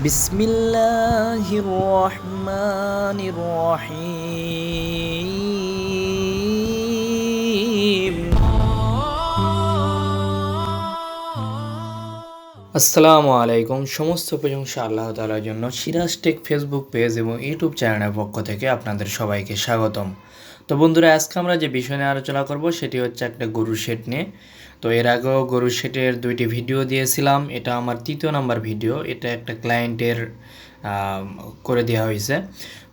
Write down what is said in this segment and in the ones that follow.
বিসমিল্লাহির রহমানির রহিম আসসালামু আলাইকুম সমস্ত প্রশংসা আল্লাহ তালার জন্য। সিরাজ টেক ফেসবুক পেজ এবং ইউটিউব চ্যানেলের পক্ষ থেকে আপনাদের সবাইকে স্বাগতম। তো বন্ধুরা, আজকে আমরা যে বিষয় নিয়ে আলোচনা করব, সেটি হচ্ছে একটা গরু শেড নিয়ে। তো এর আগেও গরু শেটের দুইটি ভিডিও দিয়েছিলাম। এটা আমার তৃতীয় নাম্বার ভিডিও। এটা একটা ক্লায়েন্টের করে দেওয়া হয়েছে।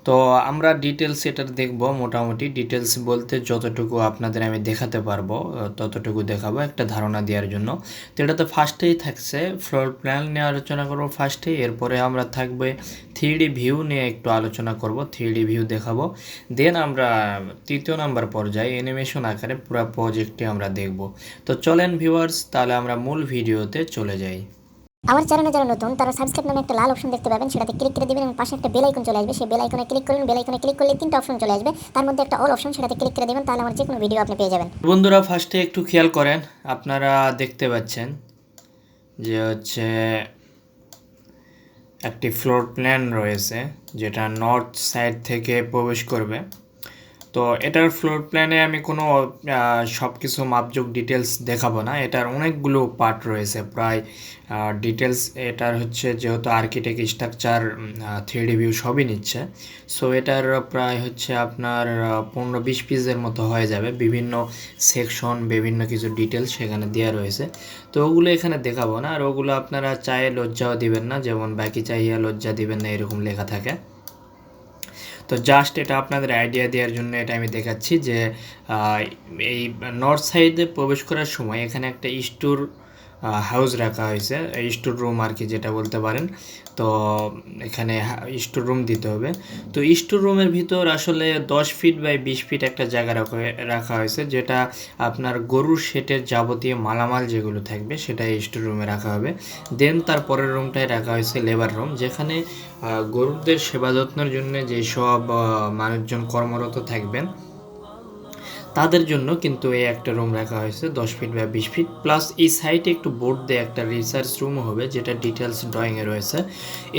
তো আমরা ডিটেলস এটা দেখব, মোটামুটি ডিটেলস বলতে যতটুকু আপনাদের আমি দেখাতে পারব ততটুকু দেখাবো একটা ধারণা দেওয়ার জন্য। তো এটা তো ফার্স্টেই থাকছে ফ্লোর প্ল্যান নিয়ে আলোচনা করব ফার্স্টেই এরপরে আমরা থাকবে থ্রি ভিউ নিয়ে একটু আলোচনা করব থ্রি ভিউ দেখাবো। দেন আমরা তৃতীয় নাম্বার পর্যায়ে অ্যানিমেশন আকারে পুরো প্রজেক্টটি আমরা দেখব। তো চলেন ভিউয়ার্স তাহলে আমরা মূল ভিডিওতে চলে যাই। আমার চ্যানেলে যারা নতুন, তারা সাবস্ক্রাইব নামে একটা লাল অপশন দেখতে পাবেন, সেটাতে ক্লিক করে দিবেন এবং পাশে একটা বেল আইকন চলে আসবে। সেই বেল আইকনে ক্লিক করুন বেল আইকনে ক্লিক করলে তিনটা অপশন চলে আসবে। তার মধ্যে একটা অল অপশন সেটাতে ক্লিক করে দিবেন, তাহলে আমার যে কোনো ভিডিও আপনি পেয়ে যাবেন। বন্ধুরা ফার্স্টে একটু খেয়াল করেন, আপনারা দেখতে পাচ্ছেন যে হচ্ছে একটি ফ্লোর প্ল্যান রয়েছে, যেটা নর্থ সাইড থেকে প্রবেশ করবে। তো এটার ফ্লোর প্ল্যানে আমি কোনো সব কিছু মাপযোগ ডিটেলস দেখাবো না। এটার অনেকগুলো পার্ট রয়েছে। প্রায় ডিটেলস এটার হচ্ছে যেহেতু আর্কিটেক্ট স্ট্রাকচার থ্রি ভিউ সবই নিচ্ছে। সো এটার প্রায় হচ্ছে আপনার পনেরো বিশ পিসের মতো হয়ে যাবে। বিভিন্ন সেকশন বিভিন্ন কিছু ডিটেলস সেখানে দেওয়া রয়েছে। তো ওগুলো এখানে দেখাবো না। আর ওগুলো আপনারা চায়ে লজ্জাও দিবেন না। যেমন বাকি চাইয়া লজ্জা দিবেন না, এরকম লেখা থাকে। তো জাস্ট এটা আপনাদের আইডিয়া দেওয়ার জন্য এটা আমি দেখাচ্ছি যে এই নর্থ সাইডে প্রবেশ করার সময় এখানে একটা স্টোর হাউস রাখা হয়েছে স্টোর রুম আর কি যেটা বলতে পারেন। তো এখানে স্টোর রুম দিতে হবে। তো স্টোর রুমের ভিতর আসলে দশ ফিট বাই বিশ ফিট একটা জায়গা রাখা হয়েছে, যেটা আপনার গরুর শেটের যাবতীয় মালামাল যেগুলো থাকবে, সেটা স্টোর রুমে রাখা হবে। দেন তার পরের রুমটায় রাখা হয়েছে লেবার রুম যেখানে গরুদের সেবা যত্নের জন্য যেসব মানুষজন কর্মরত থাকবেন তাদের জন্য কিন্তু এই একটা রুম রাখা হয়েছে, দশ ফিট বা বিশ ফিট প্লাস এই সাইডে একটু বোর্ড দিয়ে একটা রিসার্চ রুম হবে, যেটা ডিটেলস ড্রয়িংয়ে রয়েছে।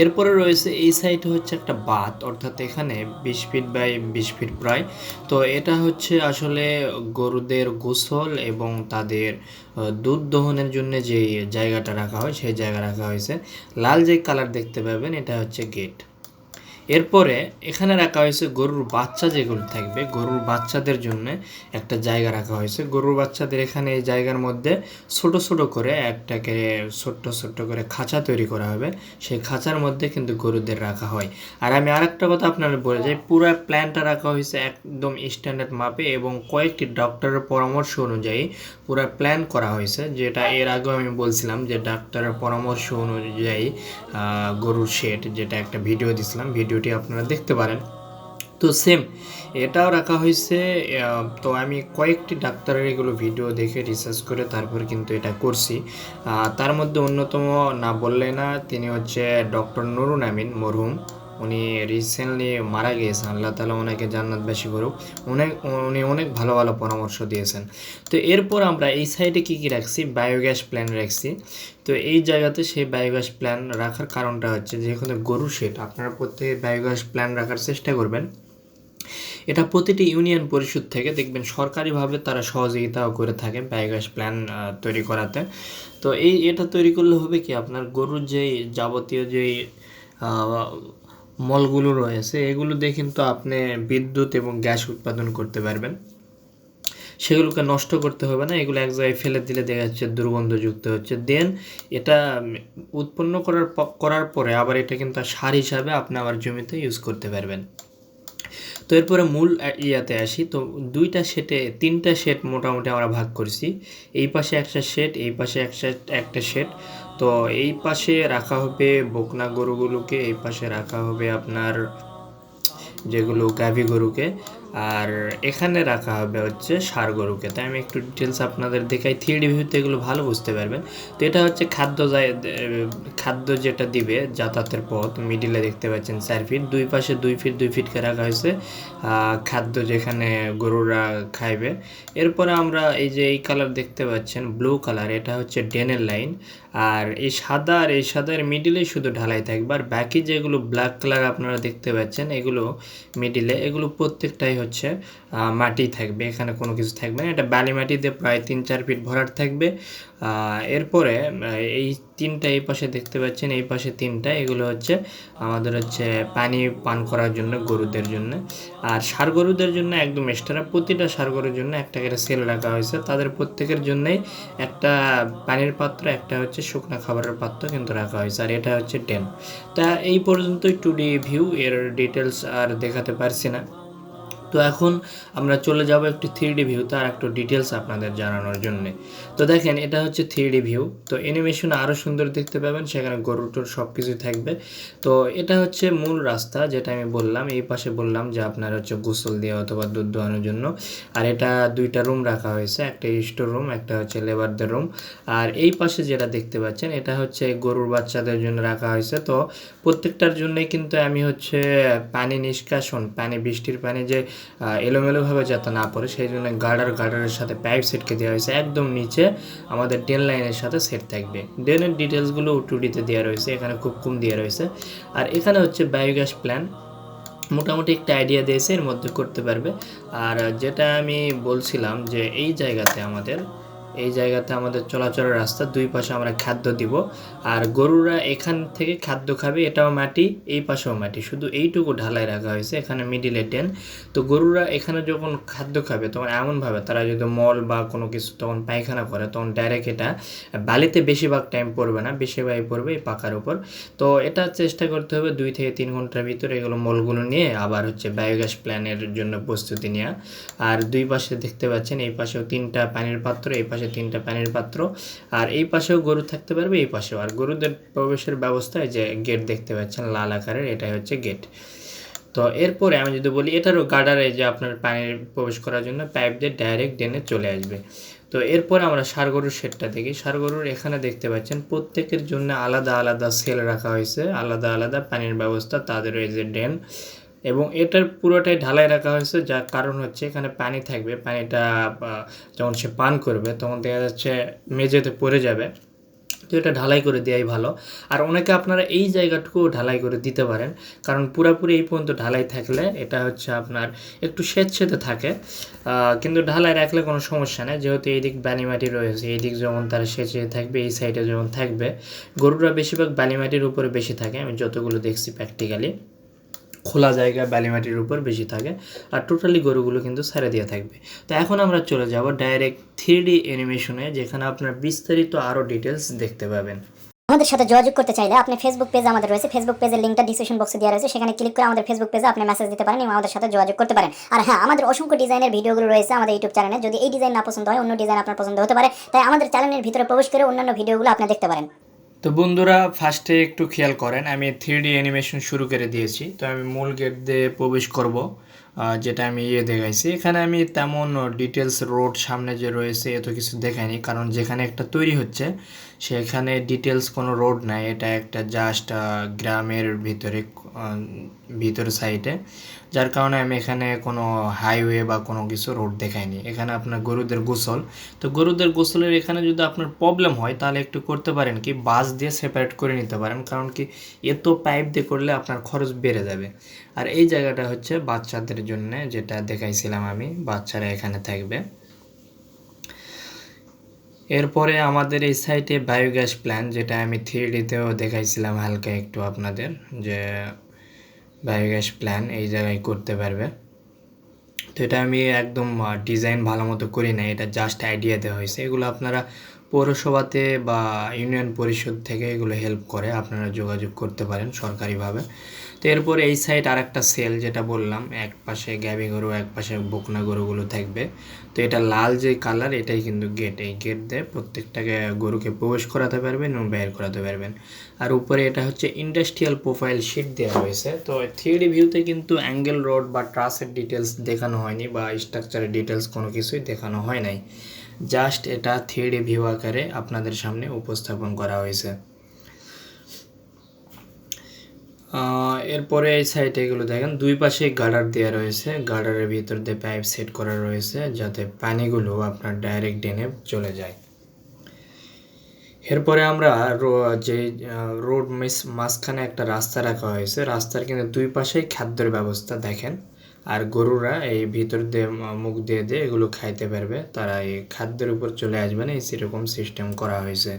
এরপরে রয়েছে, এই সাইডে হচ্ছে একটা বাথ অর্থাৎ এখানে বিশ ফিট বাই বিশ ফিট প্রায়। তো এটা হচ্ছে আসলে গরুদের গোসল এবং তাদের দুধ দহনের জন্য যে জায়গাটা রাখা হয়, সেই জায়গা রাখা হয়েছে। লাল যে কালার দেখতে পাবেন, এটা হচ্ছে গেট এরপরে এখানে রাখা হয়েছে গরুর বাচ্চা যেগুলো থাকবে, গরুর বাচ্চাদের জন্য একটা জায়গা রাখা হয়েছে। গরুর বাচ্চাদের এখানে এই জায়গার মধ্যে ছোট ছোট করে একটাকে ছোট্ট ছোট্ট করে খাঁচা তৈরি করা হবে। সেই খাঁচার মধ্যে কিন্তু গরুদের রাখা হয়। আর আমি আরেকটা কথা আপনারা বলে যাই, পুরো প্ল্যানটা রাখা হয়েছে একদম স্ট্যান্ডার্ড মাপে এবং কয়েকটি ডক্টরের পরামর্শ অনুযায়ী পুরো প্ল্যান করা হয়েছে, যেটা এর আগেও আমি বলছিলাম যে ডাক্তারের পরামর্শ অনুযায়ী গরুর শেড, যেটা একটা ভিডিও দিছিলাম ভিডিওটি আপনারা দেখতে পারেন। তো সেম এটাও রাখা হয়েছে তো আমি কয়েকটি ডাক্তারের এগুলো ভিডিও দেখে রিসার্চ করে তারপর কিন্তু এটা করছি। তার মধ্যে অন্যতম না বললে না, তিনি হচ্ছে ডক্টর নুরুন আমিন মরহুম। উনি রিসেন্টলি মারা গিয়েছেন, আল্লাহ তালা ওনাকে জান্নাতবাসী করুক। অনেক উনি অনেক ভালো ভালো পরামর্শ দিয়েছেন। তো এরপর আমরা এই সাইডে কী কী রাখছি? বায়োগ্যাস প্ল্যান রাখছি। তো এই জায়গাতে সেই বায়োগ্যাস প্ল্যান রাখার কারণটা হচ্ছে যেখানে গরু শেড আপনারা প্রত্যেকে বায়োগ্যাস প্ল্যান রাখার চেষ্টা করবেন। এটা প্রতিটি ইউনিয়ন পরিষদ থেকে দেখবেন সরকারিভাবে তারা সহযোগিতাও করে থাকে বায়োগ্যাস প্ল্যান তৈরি করাতে। তো এই, এটা তৈরি করলে হবে কি? আপনার গরুর যেই যাবতীয় যেই মলগুলো রয়েছে, এগুলো দিয়ে কিন্তু আপনি বিদ্যুৎ এবং গ্যাস উৎপাদন করতে পারবেন। সেগুলোকে নষ্ট করতে হবে না, এগুলো এক জায়গায় ফেলে দিলে দেখা যাচ্ছে দুর্গন্ধযুক্ত হচ্ছে। দেন এটা উৎপন্ন করার করার পরে আবার এটা কিন্তু সার হিসাবে আপনি আবার জমিতে ইউজ করতে পারবেন। তো এরপরে মূল ইয়াতে আসি। তো দুইটা সেটে, তিনটা সেট মোটামুটি আমরা ভাগ করছি। এই পাশে একটা সেট, এই পাশে একটা একটা সেট। তো এই পাশে রাখা হবে বকনা গরুগুলোকে এই পাশে রাখা হবে আপনার যেগুলো গাভী গরুকে। আর এখানে রাখা হবে হচ্ছে সার গরুকে। তাই আমি একটু ডিটেলস আপনাদের দেখাই। থ্রি ভিউতে এগুলো ভালো বুঝতে পারবেন। তো এটা হচ্ছে খাদ্য খাদ্য যেটা দিবে যাতায়াতের পথ। মিডিলে দেখতে পাচ্ছেন চার ফিট দুই পাশে দুই ফিট দুই ফিটকে রাখা হয়েছে। খাদ্য যেখানে গরুরা খাইবে। এরপরে আমরা এই যে এই কালার দেখতে পাচ্ছেন ব্লু কালার এটা হচ্ছে ডেনের লাইন আর এই সাদা আর এই সাদার মিডিলে শুধু ঢালাই থাকবে। আর বাকি যেগুলো ব্ল্যাক কালার আপনারা দেখতে পাচ্ছেন, এগুলো মিডিলে এগুলো প্রত্যেকটাই হচ্ছে মাটি থাকবে, এখানে কোনো কিছু থাকবে না। এটা বালি মাটিতে প্রায় তিন চার ফিট ভরাট থাকবে। এরপরে এই তিনটা এই পাশে দেখতে পাচ্ছেন, এই পাশে তিনটা। এগুলো হচ্ছে আমাদের হচ্ছে পানি পান করার জন্য, গরুদের জন্য। আর সার গরুদের জন্য একদম এক্সট্রা প্রতিটা সার গরুর জন্য একটা করে সেল রাখা হয়েছে। তাদের প্রত্যেকের জন্যই একটা পানির পাত্র, একটা হচ্ছে শুকনো খাবারের পাত্র কিন্তু রাখা হয়েছে। আর এটা হচ্ছে ডেন তা এই পর্যন্তই টু ডি ভিউ এর ডিটেলস আর দেখাতে পারছি না। তো এখন আমরা চলে যাব একটু থ্রি ডি ভিউতে আর একটু ডিটেলস আপনাদের জানানোর জন্য। তো দেখেন, এটা হচ্ছে থ্রি ডি ভিউ তো অ্যানিমেশন আরও সুন্দর দেখতে পাবেন, সেখানে গরুর টুর সব কিছুই থাকবে। তো এটা হচ্ছে মূল রাস্তা, যেটা আমি বললাম, এই পাশে বললাম যে আপনার হচ্ছে গোসল দিয়ে অথবা দুধ দোয়ানোর জন্য। আর এটা দুইটা রুম রাখা হয়েছে, একটা স্টোর রুম একটা হচ্ছে লেবারদের রুম আর এই পাশে যেটা দেখতে পাচ্ছেন, এটা হচ্ছে গরুর বাচ্চাদের জন্য রাখা হয়েছে। তো প্রত্যেকটার জন্যই কিন্তু আমি হচ্ছে পানি নিষ্কাশন, পানি বৃষ্টির পানি যে এলোমেলোভাবে যাতে না পড়ে, সেই জন্য গার্ডার গার্ডারের সাথে পাইপ সেটকে দেওয়া হয়েছে। একদম নিচে আমাদের ড্রেন লাইনের সাথে সেট থাকবে। ড্রেনের ডিটেলসগুলো টুডিতে দেওয়া রয়েছে, এখানে খুব কম দেওয়া রয়েছে। আর এখানে হচ্ছে বায়োগ্যাস প্ল্যান মোটামুটি একটা আইডিয়া দিয়েছে, এর মধ্যে করতে পারবে। আর যেটা আমি বলছিলাম যে এই জায়গাতে আমাদের এই জায়গাতে আমাদের চলাচলের রাস্তা, দুই পাশে আমরা খাদ্য দিব। আর গরুরা এখান থেকে খাদ্য খাবে, এটাও মাটি, এই পাশেও মাটি। শুধু এইটুকু ঢালাই রাখা হয়েছে, এখানে মিডিলে টেন তো গরুরা এখানে যখন খাদ্য খাবে, তখন এমনভাবে তারা যদি মল বা কোনো কিছু তখন পায়খানা করে, তখন ডাইরেক্ট এটা বালিতে বেশিরভাগ টাইম পড়বে না, বেশিরভাগই পড়বে এই পাকার উপর। তো এটা চেষ্টা করতে হবে দুই থেকে তিন ঘণ্টার ভিতরে এগুলো মলগুলো নিয়ে আবার হচ্ছে বায়োগ্যাস প্ল্যানের জন্য প্রস্তুতি নেওয়া। আর দুই পাশে দেখতে পাচ্ছেন, এই পাশেও তিনটা পানির পাত্র, এই পাশে তিনটা পানির পাত্র, আর এই পাশেও গরু থাকতে পারবে, এই পাশেও। আর গরুদের প্রবেশের ব্যবস্থায় যে গেট দেখতে পাচ্ছেন, লাল আকারের, এটাই হচ্ছে গেট। তো এরপরে আমি যদি বলি, এটারও গার্ডারে যে আপনার পানির প্রবেশ করার জন্য পাইপ দিয়ে ডাইরেক্ট ডেনে চলে আসবে। তো এরপরে আমরা সার গরুর শেডটা দেখি। সার গরুর এখানে দেখতে পাচ্ছেন, প্রত্যেকের জন্য আলাদা আলাদা সেল রাখা হয়েছে, আলাদা আলাদা পানির ব্যবস্থা, তাদের এই যে ড্রেন এবং এটার পুরোটাই ঢালাই রাখা হয়েছে, যার কারণ হচ্ছে এখানে পানি থাকবে, পানিটা যখন সে পান করবে তখন দেখা যাচ্ছে মেঝেতে পড়ে যাবে। তো এটা ঢালাই করে দেওয়াই ভালো। আর অনেকে আপনারা এই জায়গাটুকু ঢালাই করে দিতে পারেন, কারণ পুরাপুরি এই পর্যন্ত ঢালাই থাকলে এটা হচ্ছে আপনার একটু স্বেচ্ছেতে থাকে। কিন্তু ঢালাই রাখলে কোনো সমস্যা নেই, যেহেতু এই দিক বালিমাটি রয়েছে এই দিক যেমন তারা সেচে থাকবে, এই সাইডে যেমন থাকবে। গরুরা বেশিরভাগ বালিমাটির উপরে বেশি থাকে, আমি যতগুলো দেখছি প্র্যাকটিক্যালি খোলা জায়গা বালিমাটির উপর বেশি থাকে আর টোটালি গরুগুলো কিন্তু ছেড়ে দিয়ে থাকবে। তো এখন আমরা চলে যাব ডাইরেক্ট থ্রি ডি অ্যানিমেশনে যেখানে আপনার বিস্তারিত আরও ডিটেলস দেখতে পাবেন। আমাদের সাথে যোগাযোগ করতে চাইলে আপনি ফেসবুক পেজ আমাদের রয়েছে। ফেসবুক পেজের লিঙ্কটা ডিসক্রিপশন বক্সে দেওয়া রয়েছে। সেখানে ক্লিক করে আমাদের ফেসবুক পেজে আপনি মেসেজ দিতে পারেন এবং আমাদের সাথে যোগাযোগ করতে পারেন। আর হ্যাঁ আমাদের অসংখ্য ডিজাইনের ভিডিওগুলো রয়েছে আমাদের ইউটিউব চ্যানেলে যদি এই ডিজাইন না পছন্দ হয়, অন্য ডিজাইন আপনার পছন্দ হতে পারে। তাই আমাদের চ্যানেলের ভিতরে প্রবেশ করে অন্যান্য ভিডিওগুলো আপনি দেখতে পারেন। তো বন্ধুরা ফার্স্টে একটু খেয়াল করেন, আমি থ্রি ডি অ্যানিমেশন শুরু করে দিয়েছি। তো আমি মূল গেট দিয়ে প্রবেশ করব যেটা আমি ইয়ে দেখাইছি। এখানে আমি তেমন ডিটেলস রোড সামনে যে রয়েছে, এত কিছু দেখাইনি, কারণ যেখানে একটা তৈরি হচ্ছে সেখানে ডিটেলস কোনো রোড নাই, এটা একটা জাস্ট গ্রামের ভিতরে ভিতর সাইডে যার কারণে আমি এখানে কোনো হাইওয়ে বা কোনো কিছু রোড দেখাইনি। এখানে আপনার গরুদের গোসল। তো গরুদের গোসলের এখানে যদি আপনার প্রবলেম হয়, তাহলে একটু করতে পারেন কি বাস দিয়ে সেপারেট করে নিতে পারেন। কারণ কি, এত পাইপ দিয়ে করলে আপনার খরচ বেড়ে যাবে। আর এই জায়গাটা হচ্ছে বাচ্চাদের জন্য যেটা দেখাইছিলাম আমি, বাচ্চারা এখানে থাকবে। এরপরে আমাদের এই সাইটে বায়োগ্যাস প্ল্যান যেটা আমি থ্রি ডিতেও দেখাইছিলাম হালকা একটু আপনাদের, যে বায়োগ্যাস প্ল্যান এই জায়গায় করতে পারবে। তো এটা আমি একদম ডিজাইন ভালো মতো করি না এটা জাস্ট আইডিয়া দেওয়া হয়েছে। এগুলো আপনারা পৌরসভাতে বা ইউনিয়ন পরিষদ থেকে এগুলো হেল্প করে, আপনারা যোগাযোগ করতে পারেন সরকারিভাবে। তো এরপর এই সাইড আর একটা সেল যেটা বললাম, এক পাশে গ্যাবি গরু, এক পাশে বকনা গরুগুলো থাকবে। তো এটা লাল যে কালার এটাই কিন্তু গেট এই গেট দিয়ে প্রত্যেকটাকে গরুকে প্রবেশ করাতে পারবেন এবং বের করাতে পারবেন। আর উপরে এটা হচ্ছে ইন্ডাস্ট্রিয়াল প্রোফাইল শিট দেওয়া হয়েছে তো থ্রিডি ভিউতে কিন্তু অ্যাঙ্গেল রোড বা ট্রাসের ডিটেলস দেখানো হয়নি বা স্ট্রাকচারের ডিটেলস কোনো কিছুই দেখানো হয় নাই। জাস্ট এটা থ্রি ভিউ আকারে আপনাদের সামনে উপস্থাপন করা হয়েছে। এরপরে এই সাইডে এগুলো দেখেন, দুই পাশে গার্ডার দেওয়া রয়েছে। গার্ডারের ভিতর দিয়ে পাইপ সেট করা রয়েছে যাতে পানিগুলো আপনার ডাইরেক্ট ডেনে চলে যায়। এরপরে আমরা যে রোড মিস, মাঝখানে একটা রাস্তা রাখা হয়েছে। রাস্তার কিন্তু দুই পাশেই খাদ্যের ব্যবস্থা দেখেন। আর গরুরা এই ভিতর দিয়ে মুখ দিয়ে দিয়ে এগুলো খাইতে পারবে। তারা এই খাদ্যের উপর চলে আসবে না, এই সেরকম সিস্টেম করা হয়েছে।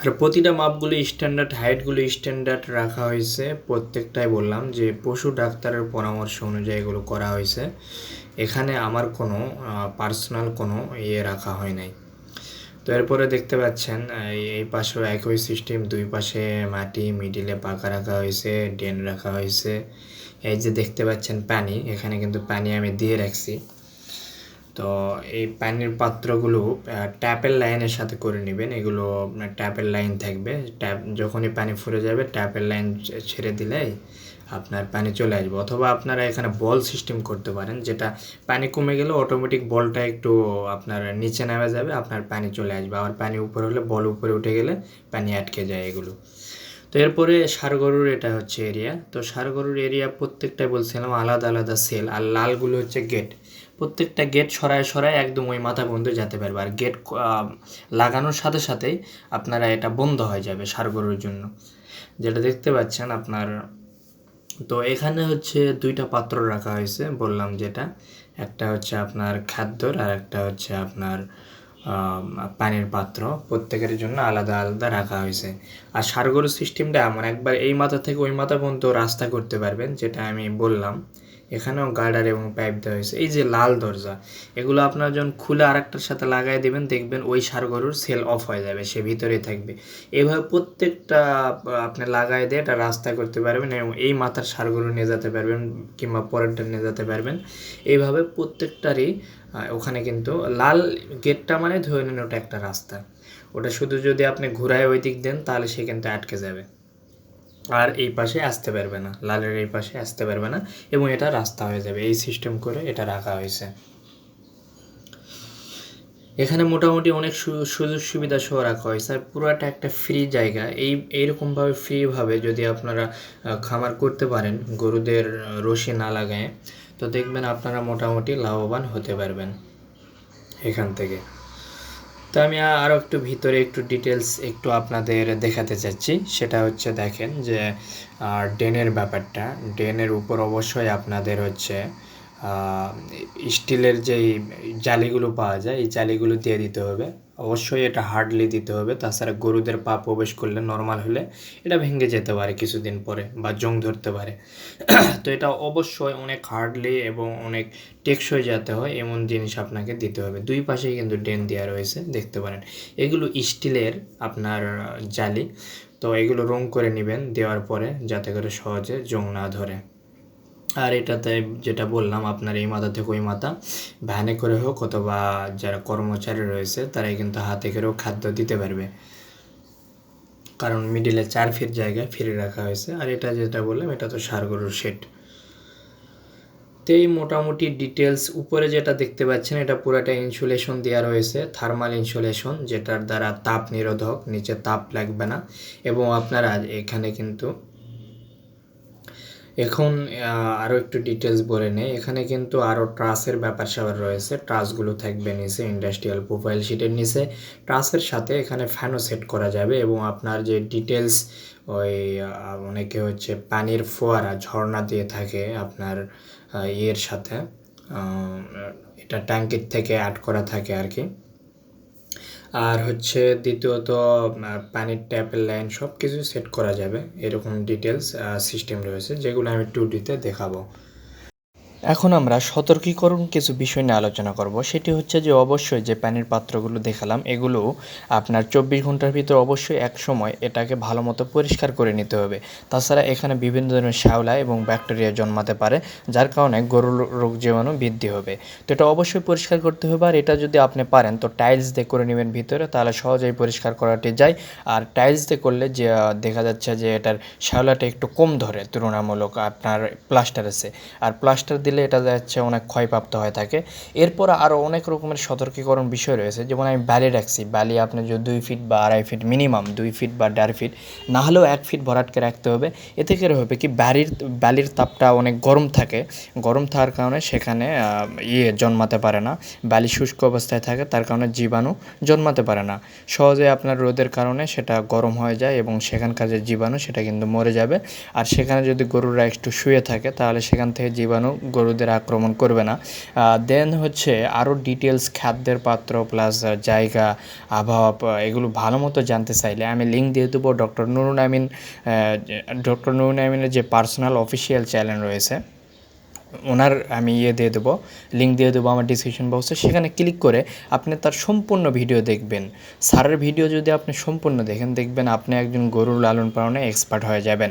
আর প্রতিটা মাপগুলো স্ট্যান্ডার্ড হাইটগুলো স্ট্যান্ডার্ড রাখা হয়েছে। প্রত্যেকটাই বললাম যে পশু ডাক্তারের পরামর্শ অনুযায়ী এগুলো করা হয়েছে। এখানে আমার কোনো পার্সোনাল কোনো ইয়ে রাখা হয় নাই। তো এরপরে দেখতে পাচ্ছেন এই পাশেও একই সিস্টেম দুই পাশে মাটি মিডিলে পাকা রাখা হয়েছে, ড্রেন রাখা হয়েছে। এই যে দেখতে পাচ্ছেন পানি, এখানে কিন্তু পানি আমি দিয়ে রাখছি। তো এই পানির পাত্রগুলো ট্যাপের লাইনের সাথে করে নেবেন। এগুলো আপনার ট্যাপের লাইন থাকবে। ট্যাপ, যখনই পানি ফুরে যাবে, ট্যাপের লাইন ছেড়ে দিলেই আপনার পানি চলে আসবে। অথবা আপনারা এখানে বল সিস্টেম করতে পারেন, যেটা পানি কমে গেলে অটোমেটিক বলটা একটু আপনার নিচে নেমে যাবে, আপনার পানি চলে আসবে। আবার পানি উপরে হলে বল উপরে উঠে গেলে পানি আটকে যায় এগুলো। তো এরপরে সারগরুর এটা হচ্ছে এরিয়া তো সারগরুর এরিয়া প্রত্যেকটাই বলছিলাম আলাদা আলাদা সেল আর লালগুলো হচ্ছে গেট প্রত্যেকটা গেট সরায় সরায় একদম ওই মাথা বন্ধ যেতে পারবে। আর গেট লাগানোর সাথে সাথেই আপনারা এটা বন্ধ হয়ে যাবে সারগরুর জন্য। যেটা দেখতে পাচ্ছেন আপনার, তো এখানে হচ্ছে দুইটা পাত্র রাখা হয়েছে, বললাম যেটা। একটা হচ্ছে আপনার খাদ্যর আর একটা হচ্ছে আপনার পানির পাত্র, প্রত্যেকের জন্য আলাদা আলাদা রাখা হয়েছে। আর সারগরু সিস্টেমটা এমন, একবার এই মাথা থেকে ওই মাথা পর্যন্ত রাস্তা করতে পারবেন, যেটা আমি বললাম। এখানেও গার্ডার এবং পাইপ দেওয়া হয়েছে। এই যে লাল দরজা, এগুলো আপনার যখন খুলে আরেকটার সাথে লাগাই দেবেন, দেখবেন ওই সারগরুর সেল অফ হয়ে যাবে, সে ভিতরে থাকবে। এভাবে প্রত্যেকটা আপনি লাগাই দিয়ে এটা রাস্তা করতে পারবেন এবং এই মাথার সারগরু নিয়ে যেতে পারবেন কিংবা পরেরটা নিয়ে যেতে পারবেন। এইভাবে প্রত্যেকটারই ওখানে কিন্তু লাল গেটটা মানে ধরে নিন ওটা একটা রাস্তা। ওটা শুধু যদি আপনি ঘুরায় ওই দিক দেন, তাহলে সে কিন্তু আটকে যাবে। আর এই পাশে আসতে পারবে না। লালের এই পাশে আসতে পারবে না এবং এটা রাস্তা হয়ে যাবে। এই সিস্টেম করে এটা রাখা হয়েছে। এখানে মোটামুটি অনেক সুযোগ সুবিধা সহ রাখা হয়েছে। আর পুরোটা একটা ফ্রি জায়গা। এই, এইরকমভাবে ফ্রিভাবে যদি আপনারা খামার করতে পারেন, গরুদের রশি না লাগায় তো দেখবেন আপনারা মোটামুটি লাভবান হতে পারবেন এখান থেকে। তো আমি আরও একটু ভিতরে একটু ডিটেলস একটু আপনাদের দেখাতে চাচ্ছি। সেটা হচ্ছে দেখেন যে আহ, ড্রেনের ব্যাপারটা। ড্রেনের উপর অবশ্যই আপনাদের হচ্ছে স্টিলের যেই জালিগুলো পাওয়া যায় এই জালিগুলো দিয়ে দিতে হবে। অবশ্যই এটা হার্ডলি দিতে হবে। তাছাড়া গরুদের পা প্রবেশ করলে নর্মাল হলে এটা ভেঙে যেতে পারে কিছুদিন পরে বা জং ধরতে পারে। তো এটা অবশ্যই অনেক হার্ডলি এবং অনেক টেকসই যাতে হয় এমন জিনিস আপনাকে দিতে হবে। দুই পাশেই কিন্তু ড্রেন দেওয়া রয়েছে, দেখতে পারেন। এগুলো স্টিলের আপনার জালি। তো এগুলো রং করে নেবেন, দেওয়ার পরে যাতে করে সহজে জং না ধরে। আর এটাতে যেটা বললাম, আপনার এই মাথা থেকে ওই মাথা, ভ্যানে করে হোক অথবা যারা কর্মচারী রয়েছে, তারাই কিন্তু হাতে করেও খাদ্য দিতে পারবে। কারণ মিডিলে চার ফিট জায়গায় ফিরে রাখা হয়েছে। আর এটা যেটা বললাম, এটা তো সারগরুর শেড তো এই মোটামুটি ডিটেলস উপরে যেটা দেখতে পাচ্ছেন, এটা পুরোটা ইনসুলেশন দেওয়া রয়েছে থার্মাল ইনসুলেশন যেটার দ্বারা তাপ নিরোধক, নিচে তাপ লাগবে না। এবং আপনারা এখানে কিন্তু এখন আরও একটু ডিটেলস বলে নেই। এখানে কিন্তু আরও ট্রাসের ব্যাপার স্যাপার রয়েছে। ট্রাসগুলো থাকবে নিচে ইন্ডাস্ট্রিয়াল প্রোফাইল শিটের নিচে। ট্রাসের সাথে এখানে ফ্যানও সেট করা যাবে এবং আপনার যে ডিটেলস ওই অনেকে হচ্ছে পানির ফোয়ারা, ঝর্ণা দিয়ে থাকে আপনার ইয়ের সাথে এটা ট্যাঙ্কির থেকে অ্যাড করা থাকে আর কি। আর হচ্ছে দ্বিতীয়ত পানির ট্যাপের লাইন সব কিছু সেট করা যাবে, এরকম ডিটেলস সিস্টেম রয়েছে, যেগুলো আমি টু ডিতে দেখাবো। এখন আমরা সতর্কীকরণ কিছু বিষয় নিয়ে আলোচনা করব। সেটি হচ্ছে যে অবশ্যই যে পানির পাত্রগুলো দেখালাম, এগুলো আপনার চব্বিশ ঘণ্টার ভিতর অবশ্যই এক সময় এটাকে ভালো মতো পরিষ্কার করে নিতে হবে। তাছাড়া এখানে বিভিন্ন ধরনের শ্যাওলা এবং ব্যাকটেরিয়া জন্মাতে পারে, যার কারণে গরুর রোগ জীবাণু বৃদ্ধি হবে। তো এটা অবশ্যই পরিষ্কার করতে হবে আর এটা যদি আপনি পারেন, তো টাইলস দিয়ে করে নেবেন ভিতরে, তাহলে সহজেই পরিষ্কার করাটি যায়। আর টাইলস দিয়ে করলে যে দেখা যাচ্ছে যে এটার শ্যাওলাটা একটু কম ধরে, তুলনামূলক আপনার প্লাস্টার আছে। আর প্লাস্টার দিলে দিলে এটা যাচ্ছে অনেক ক্ষয়প্রাপ্ত হয়ে থাকে। এরপর আরও অনেক রকমের সতর্কীকরণ বিষয় রয়েছে, যেমন আমি ব্যালি রাখছি ব্যালি আপনি যদি দুই ফিট বা আড়াই ফিট মিনিমাম দুই ফিট বা দেড় ফিট না হলেও এক ফিট ভরাটকে রাখতে হবে। এতে করে হবে কি ব্যালির ব্যালির তাপটা অনেক গরম থাকে, গরম থাকার কারণে সেখানে ইয়ে জন্মাতে পারে না। ব্যালি শুষ্ক অবস্থায় থাকে, তার কারণে জীবাণু জন্মাতে পারে না। সহজে আপনার রোদের কারণে সেটা গরম হয়ে যায় এবং সেখানকার যে জীবাণু সেটা কিন্তু মরে যাবে। আর সেখানে যদি গরুরা একটু শুয়ে থাকে, তাহলে সেখান থেকে জীবাণু গরুদের আক্রমণ করবে না। দেন হচ্ছে আরও ডিটেলস খাদ্যের পাত্র প্লাস জায়গা, আবহাওয়া এগুলো ভালো মতো জানতে চাইলে আমি লিঙ্ক দিয়ে দেবো ডক্টর নুরুন আমিন ডক্টর নুরুন আমিনের যে পার্সোনাল অফিসিয়াল চ্যানেল রয়েছে, ওনার আমি ইয়ে দিয়ে দেবো লিঙ্ক দিয়ে দেবো আমার ডিসক্রিপশন বক্সে সেখানে ক্লিক করে আপনি তার সম্পূর্ণ ভিডিও দেখবেন। স্যারের ভিডিও যদি আপনি সম্পূর্ণ দেখেন, দেখবেন আপনি একজন গরুর লালন পালনে এক্সপার্ট হয়ে যাবেন।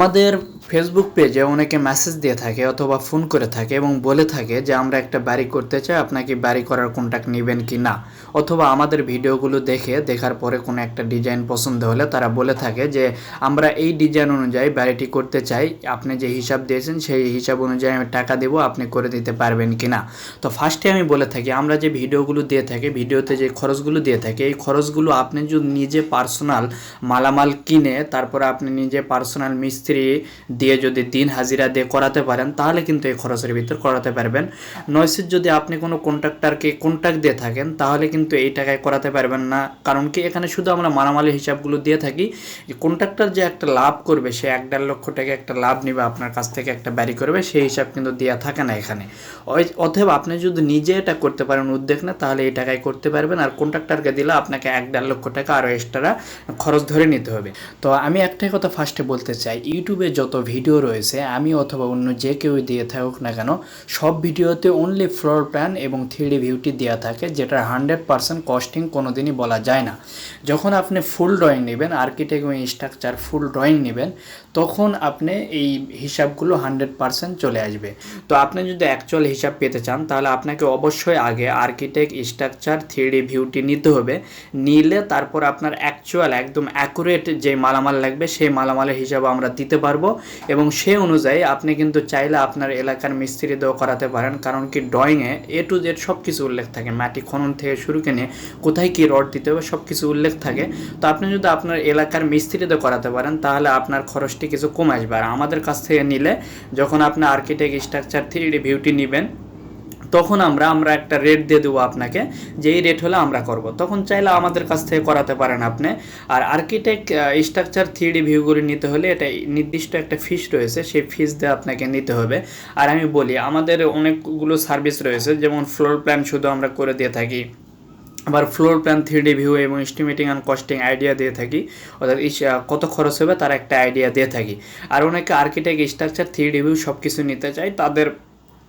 আমাদের ফেসবুক পেজে অনেকে মেসেজ দিয়ে থাকে অথবা ফোন করে থাকে এবং বলে থাকে যে, আমরা একটা বাড়ি করতে চাই, আপনাকে বাড়ি করার কন্ট্যাক্ট নেবেন কি না? অথবা আমাদের ভিডিওগুলো দেখে দেখার পরে কোনো একটা ডিজাইন পছন্দ হলে তারা বলে থাকে যে, আমরা এই ডিজাইন অনুযায়ী বাড়িটি করতে চাই, আপনি যে হিসাব দিয়েছেন সেই হিসাব অনুযায়ী আমি টাকা দেবো, আপনি করে দিতে পারবেন কি না? তো ফার্স্টে আমি বলে থাকি, আমরা যে ভিডিওগুলো দিয়ে থাকি, ভিডিওতে যে খরচগুলো দিয়ে থাকি, এই খরচগুলো আপনি যদি নিজে পার্সোনাল মালামাল কিনে, তারপরে আপনি নিজে পার্সোনাল মিস্ত্রি দিয়ে যদি দিন হাজিরা দিয়ে করাতে পারেন, তাহলে কিন্তু এই খরচের ভিতর করাতে পারবেন। নয়সির যদি আপনি কোনো কন্ট্রাক্টরকে কন্ট্রাক্ট দিয়ে থাকেন, তাহলে কিন্তু এই টাকায় করাতে পারবেন না। কারণ কি, এখানে শুধু আমরা মালামালের হিসাবগুলো দিয়ে থাকি। কন্ট্রাক্টর যে একটা লাভ করবে, সে এক দেড় লক্ষ টাকা একটা লাভ নেবে আপনার কাছ থেকে একটা ব্যারি করবে, সেই হিসাব কিন্তু দেওয়া থাকে না এখানে। অতএব আপনি যদি নিজে এটা করতে পারেন উদ্যোগ না তাহলে এই টাকায় করতে পারবেন। আর কন্ট্রাক্টরকে দিলে আপনাকে এক দেড় লক্ষ টাকা আরও এক্সট্রা খরচ ধরে নিতে হবে। তো আমি একটাই কথা ফার্স্টে বলতে চাই ইউটিউবে যত ভিডিও রয়েছে, আমি অথবা অন্য যে কেউ দিয়ে থাকুক না কেন, সব ভিডিওতে অনলি ফ্লোর প্ল্যান এবং থ্রিডি ভিউটি দেওয়া থাকে যেটা হান্ড্রেড পারসেন্ট কস্টিং কোনো দিনই বলা যায় না। যখন আপনি ফুল ড্রয়িং নেবেন আর্কিটেক্ট এবং স্ট্রাকচার ফুল ড্রয়িং নেবেন তখন আপনি এই হিসাবগুলো হান্ড্রেড পার্সেন্ট চলে আসবে। তো আপনি যদি অ্যাকচুয়াল হিসাব পেতে চান, তাহলে আপনাকে অবশ্যই আগে আর্কিটেক্ট স্ট্রাকচার থ্রি ভিউটি নিতে হবে। নিলে তারপর আপনার অ্যাকচুয়াল একদম অ্যাকুরেট যে মালামাল লাগবে, সেই মালামালের হিসাব আমরা দিতে পারব। এবং সে অনুযায়ী আপনি কিন্তু চাইলে আপনার এলাকার মিস্ত্রি দিয়েও করাতে পারেন। কারণ কি ড্রয়িংয়ে এ টু জেড সব কিছু উল্লেখ থাকে। মাটি খনন থেকে শুরু করে কোথায় কী রড দিতে হবে সব কিছু উল্লেখ থাকে। তো আপনি যদি আপনার এলাকার মিস্ত্রিতে করাতে পারেন, তাহলে আপনার খরচটি কিছু কমে আসবে। আর আমাদের কাছ থেকে নিলে যখন আপনি আর্কিটেক্ট স্ট্রাকচার থ্রি ভিউটি নেবেন, তখন আমরা আমরা একটা রেট দিয়ে দেবো আপনাকে যে এই রেট হলে আমরা করব। তখন চাইলে আমাদের কাছ থেকে করাতে পারেন আপনি। আর আর্কিটেক্ট স্ট্রাকচার থ্রি ভিউগুলি নিতে হলে এটা নির্দিষ্ট একটা ফিস রয়েছে, সেই ফিস দিয়ে আপনাকে নিতে হবে। আর আমি বলি, আমাদের অনেকগুলো সার্ভিস রয়েছে, যেমন ফ্লোর প্ল্যান শুধু আমরা করে দিয়ে থাকি। আবার ফ্লোর প্ল্যান থ্রি ভিউ এবং এস্টিমেটিং অ্যান্ড কস্টিং আইডিয়া দিয়ে থাকি। অর্থাৎ কত খরচ হবে তার একটা আইডিয়া দিয়ে থাকি। আর অনেকে আর্কিটেক্ট স্ট্রাকচার থ্রি ভিউ সব কিছু নিতে চায়, তাদের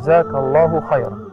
جزاك الله خيرا.